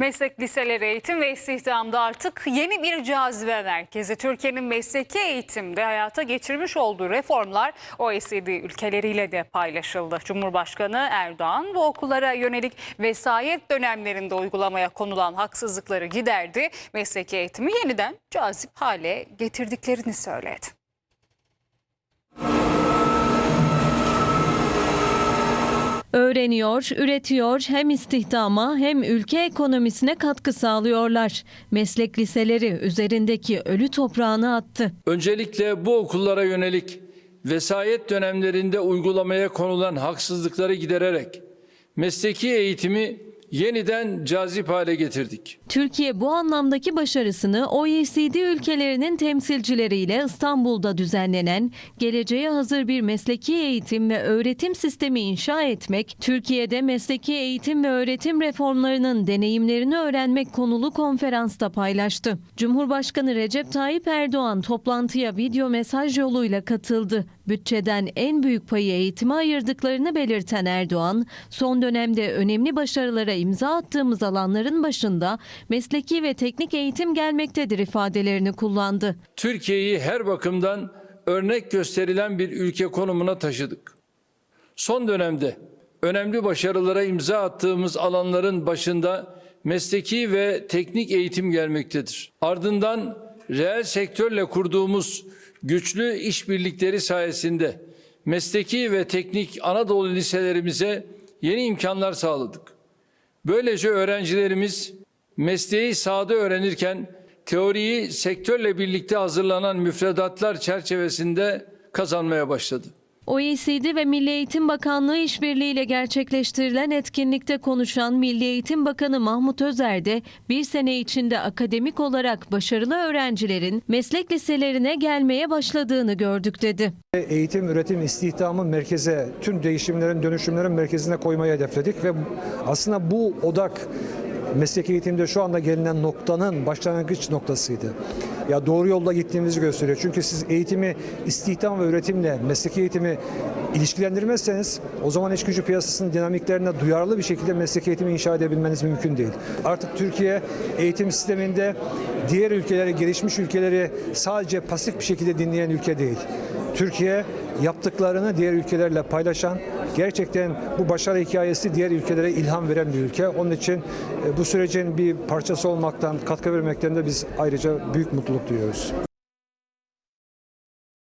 Meslek liseleri eğitim ve istihdamda artık yeni bir cazibe merkezi. Türkiye'nin mesleki eğitimde hayata geçirmiş olduğu reformlar OECD ülkeleriyle de paylaşıldı. Cumhurbaşkanı Erdoğan bu okullara yönelik vesayet dönemlerinde uygulamaya konulan haksızlıkları giderdi. Mesleki eğitimi yeniden cazip hale getirdiklerini söyledi. Öğreniyor, üretiyor, hem istihdama hem ülke ekonomisine katkı sağlıyorlar. Meslek liseleri üzerindeki ölü toprağını attı. Öncelikle bu okullara yönelik vesayet dönemlerinde uygulamaya konulan haksızlıkları gidererek mesleki eğitimi yeniden cazip hale getirdik. Türkiye bu anlamdaki başarısını OECD ülkelerinin temsilcileriyle İstanbul'da düzenlenen Geleceğe Hazır bir Mesleki Eğitim ve Öğretim Sistemi inşa etmek, Türkiye'de mesleki eğitim ve öğretim reformlarının deneyimlerini öğrenmek konulu konferansta paylaştı. Cumhurbaşkanı Recep Tayyip Erdoğan toplantıya video mesaj yoluyla katıldı. Bütçeden en büyük payı eğitime ayırdıklarını belirten Erdoğan, son dönemde önemli başarılara imza attığımız alanların başında mesleki ve teknik eğitim gelmektedir ifadelerini kullandı. Türkiye'yi her bakımdan örnek gösterilen bir ülke konumuna taşıdık. Son dönemde önemli başarılara imza attığımız alanların başında mesleki ve teknik eğitim gelmektedir. Ardından reel sektörle kurduğumuz güçlü işbirlikleri sayesinde mesleki ve teknik Anadolu liselerimize yeni imkanlar sağladık. Böylece öğrencilerimiz mesleği sahada öğrenirken teoriyi sektörle birlikte hazırlanan müfredatlar çerçevesinde kazanmaya başladı. OECD ve Milli Eğitim Bakanlığı işbirliğiyle gerçekleştirilen etkinlikte konuşan Milli Eğitim Bakanı Mahmut Özer de bir sene içinde akademik olarak başarılı öğrencilerin meslek liselerine gelmeye başladığını gördük dedi. Eğitim, üretim, istihdamı merkeze, tüm değişimlerin, dönüşümlerin merkezine koymayı hedefledik ve aslında bu odak meslek eğitimde şu anda gelinen noktanın başlangıç noktasıydı. Ya doğru yolda gittiğimizi gösteriyor. Çünkü siz eğitimi istihdam ve üretimle mesleki eğitimi ilişkilendirmezseniz o zaman iş gücü piyasasının dinamiklerine duyarlı bir şekilde meslek eğitimi inşa edebilmeniz mümkün değil. Artık Türkiye eğitim sisteminde diğer ülkeleri, gelişmiş ülkeleri sadece pasif bir şekilde dinleyen ülke değil. Türkiye yaptıklarını diğer ülkelerle paylaşan, gerçekten bu başarı hikayesi diğer ülkelere ilham veren bir ülke. Onun için e, bu sürecin bir parçası olmaktan, katkı vermekten de biz ayrıca büyük mutluluk duyuyoruz.